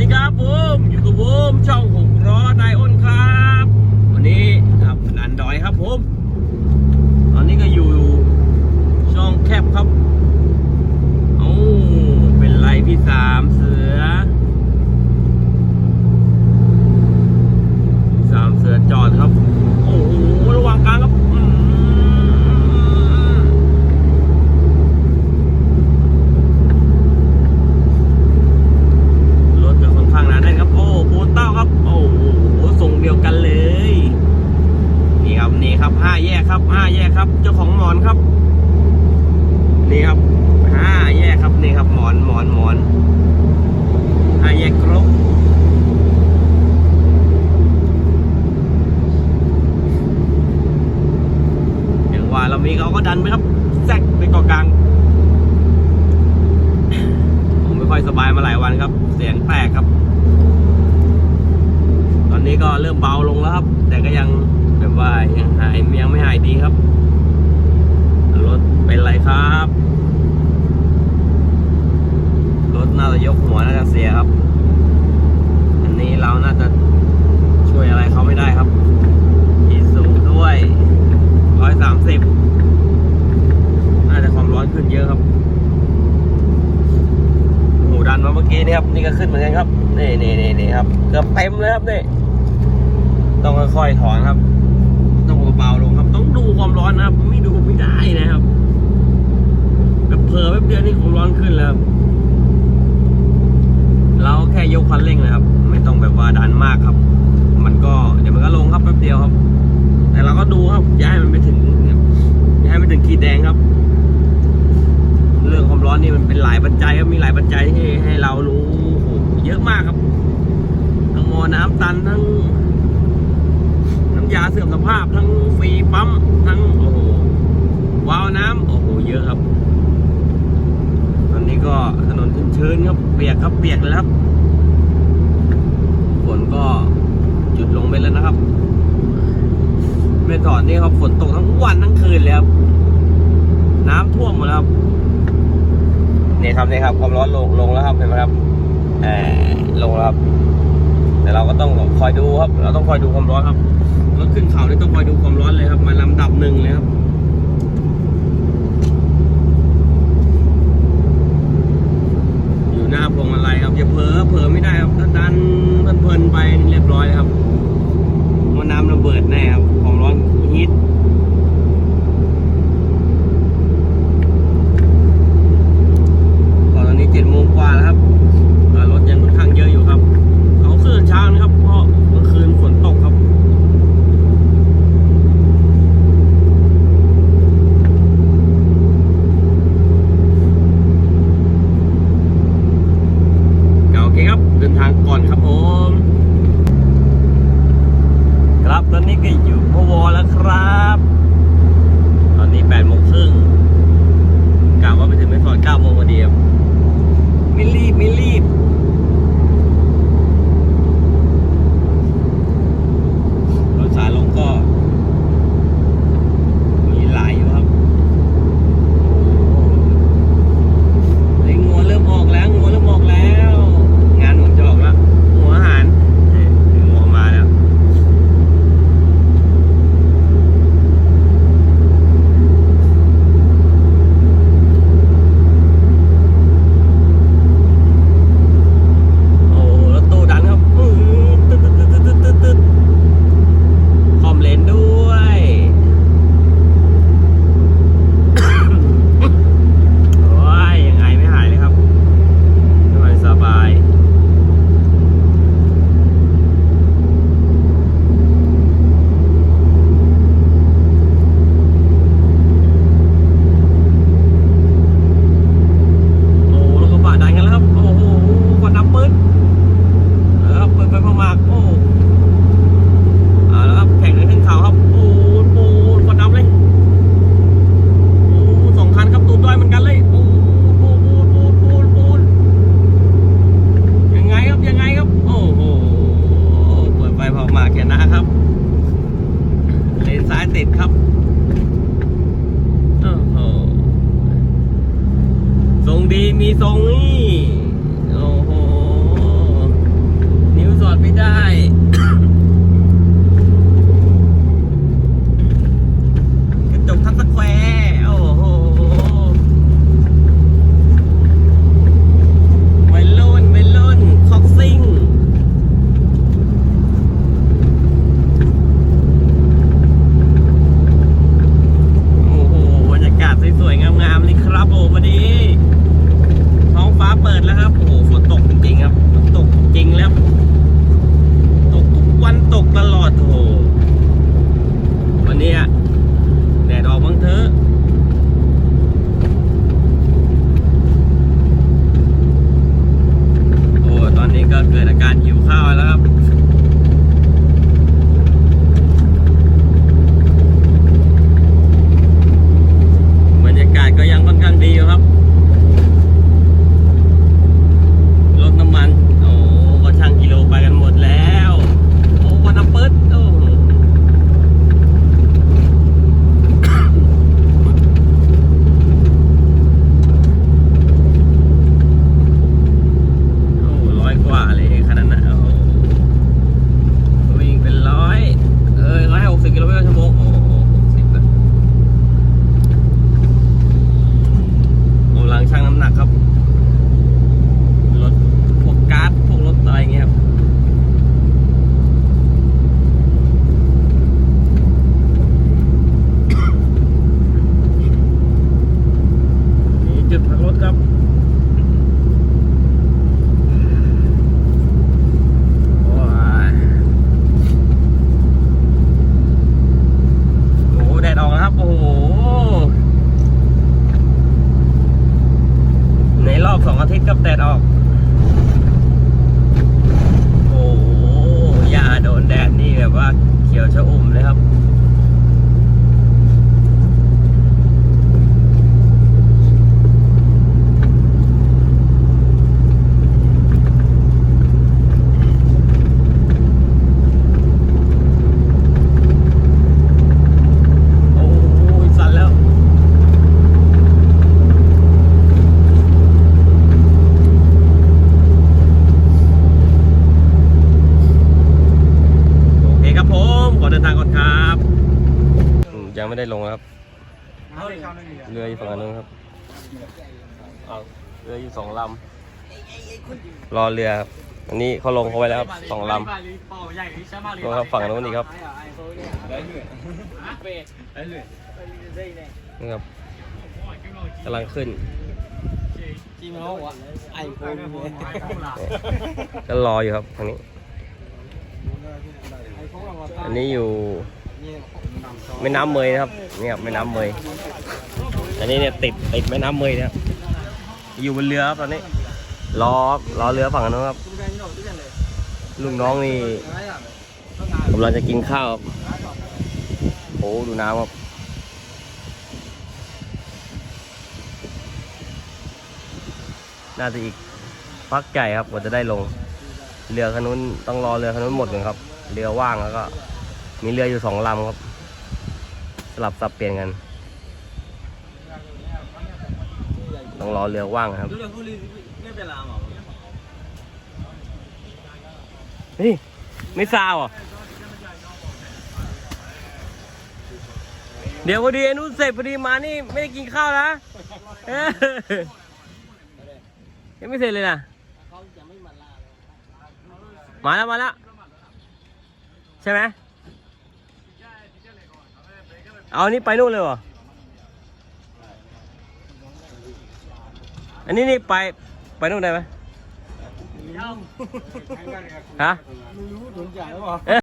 ดีครับผมอยู่กับผมช่องหกล้อนายอ้นครับ วันนี้ครับนันดอยครับผม ตอนนี้ก็อยู่ช่องแคบครับโอ้เป็นไรพี่สามสามเสือจอดครับ โอ้โหระวังกลางครับอืม รถจะค่อนข้างหนาแน่นครับ โอ้โบนเต้าครับ โอ้โหส่งเดียวกันเลย นี่ ครับนี่ครับห้าแยกครับห้าแยกครับ เจ้าของหมอนครับ นี่ครับห้าแยกครับนี่ครับหมอนหมอนหมอนห้าแยกครบอย่างว่าเรามีเขาก็ดันไปครับแซกไปเกาะกลาง ผมไม่ค่อยสบายมาหลายวันครับ เสียงแตกครับ ตอนนี้ก็เริ่มเบาลงแล้วครับ แต่ก็ยัง ว่ายังหายยังไม่หายดีครับ รถเป็นไรครับ รถน่าจะยกหัวน่าจะเสียครับ อันนี้เราน่าจะช่วยอะไรเขาไม่ได้ครับอีสูงด้วยร้อยสามสิบน่าจะความร้อนขึ้นเยอะครับหูดันมาเมื่อกี้นี่ครับ นี่ก็ขึ้นเหมือนกันครับ นี่นี่นี่นี่ครับเกือบเต็มเลยครับนี่ต้องค่อยๆถอนครับ เบาลงครับ ต้องดูความร้อนนะครับ ไม่ดูไม่ได้นะครับแบบเผลอแป๊บเดียวนี่ความร้อนขึ้นแล้วเราแค่ยกคันเร่งนะครับ ไม่ต้องแบบว่าดันมากครับ มันก็เดี๋ยวมันก็ลงครับแป๊บเดียวครับ แต่เราก็ดูครับย่าให้มันไปถึงย่าให้มันถึงขีดแดงครับ เรื่องความร้อนนี่มันเป็นหลายปัจจัยครับมีหลายปัจจัยที่ให้เรารู้โหเยอะมากครับทั้งมอน้ำตันทั้ง ยาเสื่อมสภาพทั้งฟรีปั๊มทั้งโอ้โหวาล์วน้ำโอ้โหเยอะครับ ตอนนี้ก็ถนนชื้นๆครับเปียกครับเปียกเลยครับฝนก็หยุดลงไปแล้วนะครับแม่ถอดนี่ครับฝนตกทั้งวันทั้งคืนเลยครับน้ำท่วมหมดแล้วครับนี่ครับนี่ครับความร้อนลงลงแล้วครับเห็นไหมครับเออลงแล้วครับแต่เราก็ต้องคอยดูครับ เราต้องคอยดูความร้อนครับรถ ขึ้นเขานี่ต้องคอยดูความร้อนเลยครับมาลำดับ ดีมีทรงนี่โอ้โห นิ้วสอดไม่ได้ ขอเดินทางก่อนครับอืมยังไม่ได้ลงครับ เรืออยู่ฝั่งนู้นครับเอาเรืออยู่สองลำรอเรือครับอันนี้เขาลงเขาไว้แล้วครับสองลำลงครับฝั่งนู้นอีกครับนี่ครับกำลังขึ้นก็รออยู่ครับทางนี้ อันนี้อยู่แม่น้ำเมยนะครับเนี่ยแม่น้ำเมยอันนี้เนี่ยติดติดแม่น้ำเมยนะครับอยู่บนเรือครับตอนนี้รอครับรอเรือฝั่งนู้นครับลูกน้องนี่กำลังจะกินข้าวโอ้ดูน้ำครับน่าจะอีกพักใหญ่ครับกว่าจะได้ลง เรือคันนู้นต้องรอเรือคันนู้นหมดก่อนครับ เรือว่างแล้วก็ มีเรืออยู่สองลำครับ สลับสับเปลี่ยนกัน ต้องรอเรือว่างครับเฮ้ยไม่ซาวอะเดี๋ยวพอดีอนู้นเสร็จพอดีมานี่ไม่ได้กินข้าวนะยังไม่เสร็จเลยนะมาแล้วมาแล้ว ใช่ไหมเอาอันนี้ไปนู่นเลยเหรอ อันนี้นี่ไปไปนู่นได้ไหมฮะ ไม่รู้โดนจ่ายหรือเปล่าเอ๊ะ